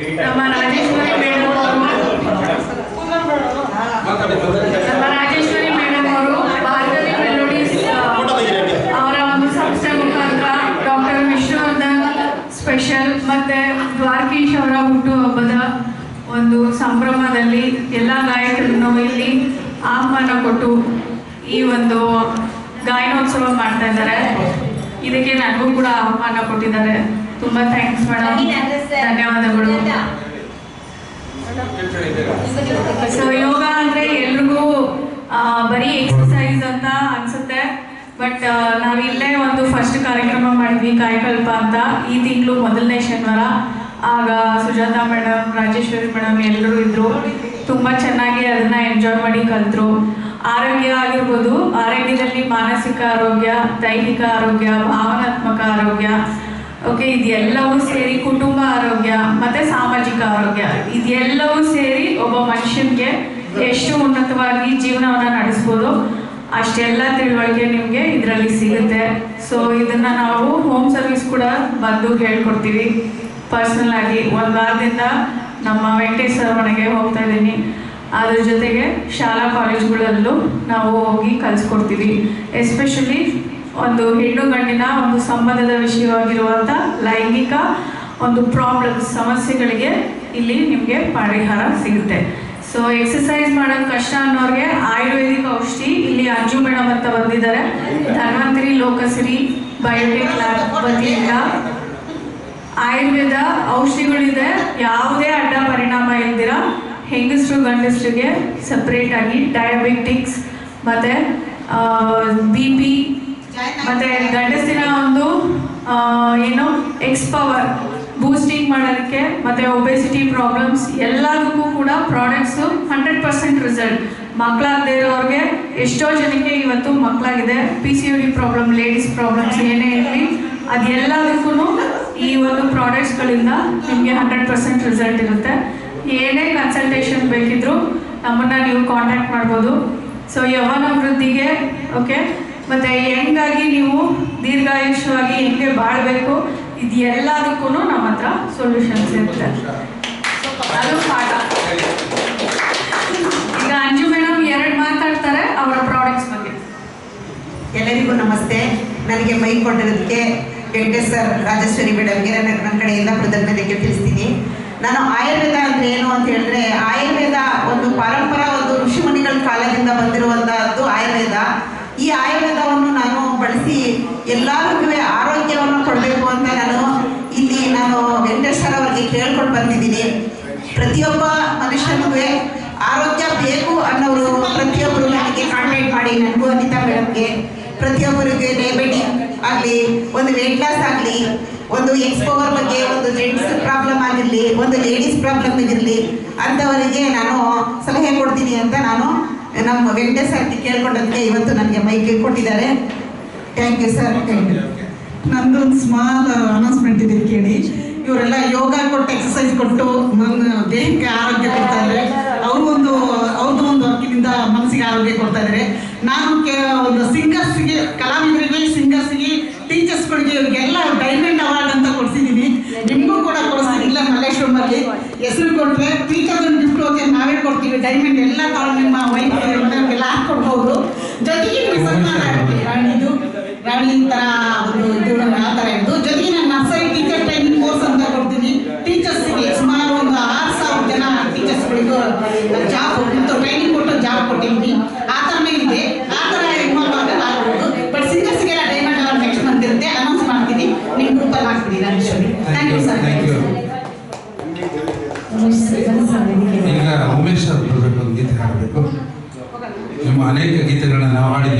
ನಮ್ಮ ರಾಜೇಶ್ವರಿ ಮೇಡಮ್ ನಮ್ಮ ರಾಜೇಶ್ವರಿ ಮೇಡಮ್ ಅವರು ಭಾರತೀಯ ಮೆಲೋಡಿಸ್ ಅವರ ಒಂದು ಸಂಸ್ಥೆ ಮುಖಾಂತರ ಡಾಕ್ಟರ್ ವಿಷ್ಣುವರ್ಧನ್ ಸ್ಪೆಷಲ್ ಮತ್ತೆ ದ್ವಾರಕೀಶ್ ಅವರ ಹುಟ್ಟುಹಬ್ಬದ ಒಂದು ಸಂಭ್ರಮದಲ್ಲಿ ಎಲ್ಲ ಗಾಯಕರನ್ನು ಇಲ್ಲಿ ಆಹ್ವಾನ ಕೊಟ್ಟು ಈ ಒಂದು ಗಾಯನೋತ್ಸವ ಮಾಡ್ತಾ ಇದಕ್ಕೆ ನನಗೂ ಕೂಡ ಆಹ್ವಾನ ಕೊಟ್ಟಿದ್ದಾರೆ. ತುಂಬಾ ಥ್ಯಾಂಕ್ಸ್ ಮೇಡಮ್ ಧನ್ಯವಾದಗಳು. ಸೊ ಯೋಗ ಅಂದ್ರೆ ಎಲ್ರಿಗೂ ಬರೀ ಎಕ್ಸಸೈಸ್ ಅಂತ ಅನ್ಸುತ್ತೆ. ಬಟ್ ನಾವಿಲ್ಲೇ ಒಂದು ಫಸ್ಟ್ ಕಾರ್ಯಕ್ರಮ ಮಾಡಿದ್ವಿ ಕಾಯಕಲ್ಪ ಅಂತ. ಈ ತಿಂಗಳು ಮೊದಲನೇ ಶನಿವಾರ. ಆಗ ಸುಜಾತಾ ಮೇಡಮ್ ರಾಜೇಶ್ವರಿ ಮೇಡಮ್ ಎಲ್ಲರೂ ಇದ್ರು. ತುಂಬಾ ಚೆನ್ನಾಗಿ ಅದನ್ನ ಎಂಜಾಯ್ ಮಾಡಿ ಕಲ್ತ್ರು. ಆರೋಗ್ಯ ಆಗಿರ್ಬೋದು, ಆರೋಗ್ಯದಲ್ಲಿ ಮಾನಸಿಕ ಆರೋಗ್ಯ, ದೈಹಿಕ ಆರೋಗ್ಯ, ಭಾವನಾತ್ಮಕ ಆರೋಗ್ಯ ಓಕೆ ಇದೆಲ್ಲವೂ ಸೇರಿ ಕುಟುಂಬ ಆರೋಗ್ಯ, ಮತ್ತೆ ಸಾಮಾಜಿಕ ಆರೋಗ್ಯ, ಇದೆಲ್ಲವೂ ಸೇರಿ ಒಬ್ಬ ಮನುಷ್ಯನಿಗೆ ಎಷ್ಟು ಉನ್ನತವಾಗಿ ಜೀವನವನ್ನ ನಡೆಸ್ಬೋದು, ಅಷ್ಟೆಲ್ಲ ತಿಳುವಳಿಕೆ ನಿಮಗೆ ಇದರಲ್ಲಿ ಸಿಗುತ್ತೆ. ಸೊ ಇದನ್ನ ನಾವು ಹೋಮ್ ಸರ್ವಿಸ್ ಕೂಡ ಬಂದು ಹೇಳ್ಕೊಡ್ತೀವಿ. ಪರ್ಸನಲ್ ಆಗಿ ಒಂದು ವಾರದಿಂದ ನಮ್ಮ ವೆಂಕಟೇಶ್ ಸರ್ ಮನೆಗೆ ಹೋಗ್ತಾ ಇದ್ದೀನಿ. ಅದ್ರ ಜೊತೆಗೆ ಶಾಲಾ ಕಾಲೇಜುಗಳಲ್ಲೂ ನಾವು ಹೋಗಿ ಕಲಿಸ್ಕೊಡ್ತೀವಿ. ಎಸ್ಪೆಷಲಿ ಒಂದು ಹೆಣ್ಣು ಗಂಡಿನ ಒಂದು ಸಂಬಂಧದ ವಿಷಯವಾಗಿರುವಂಥ ಲೈಂಗಿಕ ಒಂದು ಪ್ರಾಬ್ಲಮ್ ಸಮಸ್ಯೆಗಳಿಗೆ ಇಲ್ಲಿ ನಿಮಗೆ ಪರಿಹಾರ ಸಿಗುತ್ತೆ. ಸೊ ಎಕ್ಸಸೈಸ್ ಮಾಡೋದು ಕಷ್ಟ ಅನ್ನೋರಿಗೆ ಆಯುರ್ವೇದಿಕ್ ಔಷಧಿ, ಇಲ್ಲಿ ಅಂಜು ಮೇಡಮ್ ಅಂತ ಬಂದಿದ್ದಾರೆ. ಧನ್ವಂತರಿ ಲೋಕಸಿರಿ ಬಯೋಟೆಕ್ ಲ್ಯಾಬ್ ವತಿಯಿಂದ ಆಯುರ್ವೇದ ಔಷಧಿಗಳಿದೆ. ಯಾವುದೇ ಅಡ್ಡ ಪರಿಣಾಮ ಇಲ್ದಿರ ಹೆಂಗಸರು ಗಂಡಸರಿಗೆ ಸಪ್ರೇಟ್ ಆಗಿ ಡಯಾಬಿಟಿಕ್ಸ್ ಮತ್ತೆ ಬಿ ಪಿ ಮತ್ತೆ ಗಂಡಸಿನ ಒಂದು ಏನು ಎಕ್ಸ್ ಪವರ್ ಬೂಸ್ಟಿಂಗ್ ಮಾಡೋದಕ್ಕೆ ಮತ್ತೆ ಒಬೆಸಿಟಿ ಪ್ರಾಬ್ಲಮ್ಸ್ ಎಲ್ಲದಕ್ಕೂ ಕೂಡ ಪ್ರಾಡಕ್ಟ್ಸು ಹಂಡ್ರೆಡ್ ಪರ್ಸೆಂಟ್ ರಿಸಲ್ಟ್ ಮಕ್ಕಳಾಗದೇ ಇರೋರಿಗೆ ಎಷ್ಟೋ ಜನಕ್ಕೆ ಇವತ್ತು ಮಕ್ಕಳಾಗಿದೆ P C U D problem ladies problems ಏನೇ ಇರಲಿ ಅದೆಲ್ಲದಕ್ಕೂ ಈ ಒಂದು ಪ್ರಾಡಕ್ಟ್ಸ್ಗಳಿಂದ ನಿಮಗೆ ಹಂಡ್ರೆಡ್ ಪರ್ಸೆಂಟ್ ರಿಸಲ್ಟ್ ಇರುತ್ತೆ. ಏನೇ ಕನ್ಸಲ್ಟೇಷನ್ ಬೇಕಿದ್ರು ನಮ್ಮನ್ನ ನೀವು ಕಾಂಟ್ಯಾಕ್ಟ್ ಮಾಡ್ಬೋದು. ಸೊ ಯೌವನ ವೃದ್ಧಿಗೆ ಓಕೆ ಮತ್ತೆ ಹೆಂಗಾಗಿ ನೀವು ದೀರ್ಘಾಯುಷ್ಯವಾಗಿ ಹೆಂಗೆ ಬಾಳ್ಬೇಕು ಇದೆಲ್ಲದಕ್ಕೂ ನಮ್ಮ ಹತ್ರ ಸೊಲ್ಯೂಷನ್ಸ್ ಇರುತ್ತೆ. ಈಗ ಅಂಜು ಮೇಡಮ್ ಎರಡು ಮಾತಾಡ್ತಾರೆ, ಅವರ ಪ್ರಾಡಕ್ಟ್ಸ್ ಬಗ್ಗೆ. ಎಲ್ಲರಿಗೂ ನಮಸ್ತೆ. ನನಗೆ ಮೈ ಕೊಟ್ಟಿರೋದಕ್ಕೆ ವೆಂಕಟೇಶ್ ಸರ್, ರಾಜೇಶ್ವರಿ ಮೇಡಮ್ಗೆ ನನ್ನ ನನ್ನ ಕಡೆಯಿಂದ ಕೃತಜ್ಞತೆಗೆ ತಿಳಿಸ್ತೀನಿ. ನಾನು ಆಯುರ್ವೇದ ಅಂದ್ರೆ ಏನು ಅಂತ ಹೇಳಿದ್ರೆ, ಆಯುರ್ವೇದ ಒಂದು ಪರಂಪರಾ, ಒಂದು ಋಷಿಮುನಿಗಳ ಕಾಲದಿಂದ ಬಂದಿರುವಂತಹದ್ದು ಆಯುರ್ವೇದ. ಈ ಆಯುರ್ವೇದವನ್ನು ನಾನು ಬಳಸಿ ಎಲ್ಲರಿಗೂ ಆರೋಗ್ಯವನ್ನು ಕೊಡಬೇಕು ಅಂತ ನಾನು ಇಲ್ಲಿ ನಾನು ವೆಂಕಟೇಶ್ವರ ಅವರಿಗೆ ಕೇಳ್ಕೊಂಡು ಬಂದಿದ್ದೀನಿ. ಪ್ರತಿಯೊಬ್ಬ ಮನುಷ್ಯನೂ ಆರೋಗ್ಯ ಬೇಕು ಅನ್ನೋರು, ಪ್ರತಿಯೊಬ್ಬರು ನನಗೆ ಕಾಂಟ್ಯಾಕ್ಟ್ ಮಾಡಿ, ನನಗೂ ಅನಿತಾ ಮೇಡಮ್ಗೆ ಪ್ರತಿಯೊಬ್ಬರಿಗೆ ಡಯಾಬಿಟಿಕ್ ಆಗಲಿ, ಒಂದು ವೆಯ್ಟ್ ಲಾಸ್ ಆಗಲಿ ಒಂದು ಎಕ್ಸ್ ಪವರ್ ಬಗ್ಗೆ ಒಂದು ಜೆಂಟ್ಸ್ ಪ್ರಾಬ್ಲಮ್ ಆಗಿರಲಿ, ಒಂದು ಲೇಡೀಸ್ ಪ್ರಾಬ್ಲಮ್ ಆಗಿರಲಿ ಅಂಥವರಿಗೆ ನಾನು ಸಲಹೆ ಕೊಡ್ತೀನಿ ಅಂತ ನಾನು ನಮ್ಮ ವೆಂಕಟೇಶ್ ಸರ್ಗೆ ಕೇಳ್ಕೊಂಡಂತೆ ಇವತ್ತು ನನಗೆ ಮೈಕ್ ಕೊಟ್ಟಿದ್ದಾರೆ. Thank you sir thank you ನಂದು ಒಂದು ಸ್ಮಾಲ್ ಅನೌನ್ಸ್ಮೆಂಟ್ ಇದೆ ಕೇಳಿ. ಇವರೆಲ್ಲ ಯೋಗ ಕೊಟ್ಟು ಎಕ್ಸಸೈಸ್ ಕೊಟ್ಟು ನನ್ನ ದೇಹಕ್ಕೆ ಆರೋಗ್ಯ ಕೊಡ್ತಾ ಇದ್ದಾರೆ. ಅವರು ಒಂದು ಅವ್ರದ್ದು ಒಂದು ವರ್ಕಿನಿಂದ ಮನಸ್ಸಿಗೆ ಆರೋಗ್ಯ ಕೊಡ್ತಾ ಇದ್ದಾರೆ. ನಾನು ಒಂದು ಸಿಂಗರ್ಸ್ಗೆ ಕಲಾವಿದರಿಗೆ ಸಿಂಗರ್ಸ್ಗೆ ಟೀಚರ್ಸ್ಗಳಿಗೆ ಇವ್ರಿಗೆಲ್ಲ ಡೈಮಂಡ್ ಅವಾರ್ಡ್ ಅಂತ ಕೊಡ್ಸಿದ್ದೀನಿ ನಿಮಗೂ ಕೂಡ ಕೊಡಿಸ್ತೀನಿ ಇಲ್ಲ ಮಲ್ಲೇಶ್ವರಮಲ್ಲಿ ಹೆಸರು ಕೊಟ್ಟರೆ ಟೀಚರ್ ಗಿಫ್ಟ್ ಹೋಗಿ ಡೈಮಂಡ್ ಎಲ್ಲ ತಗೊಂಡು ನಿಮ್ಮ ವೈಫ್ ಎಲ್ಲ ಹಾಕ್ಕೊಡ್ಬೋದು ಜೊತೆಗೆ ಸನ್ಮಾನ ಆಗುತ್ತೆ ರಾಣಿದು ರಾಣಿ ಥರ ಒಂದು ಇದು ಆ ಥರ ಇದ್ದು ಜೊತೆಗೆ ನಾನು ನರ್ಸರಿ ಟೀಚರ್ ಟ್ರೈನಿಂಗ್ ಕೋರ್ಸ್ ಅಂತ ಕೊಡ್ತೀನಿ. ಟೀಚರ್ಸ್ಗೆ ಸುಮಾರು ಒಂದು ಆರು ಸಾವಿರ ಜನ ಟೀಚರ್ಸ್ಗಳಿಗೂ ಜಾಬ್ ಮತ್ತು ಟ್ರೈನಿಂಗ್ ಕೊಟ್ಟು ಜಾಬ್ ಕೊಟ್ಟಿದ್ದೀನಿ. ಆ ಥರನೇ ಇದೆ ಆ ಥರ ಇನ್ವಾಲ್ವ್ ಆಗೋದು ಆಗ್ಬೋದು. ಬಟ್ ಸಿಂಗರ್ಸ್ಗೆಲ್ಲ ಡೈಮಂಡ್ ಅವರ್ ನೆಕ್ಸ್ಟ್ ಮಂತ್ ಇರುತ್ತೆ. ಅನೌನ್ಸ್ ಮಾಡ್ತೀನಿ. ನಿಮ್ಮ ಗ್ರೂಪಲ್ಲಿ ಹಾಕ್ತೀನಿ ನಾನು thank you sir thank you ಈಗ ಉಮೇಶ್ ಅವ್ರು ನಮ್ಮ ಅನೇಕ ಗೀತೆಗಳನ್ನ ನಾವು ಹಾಡಿದ್ದೀವಿ.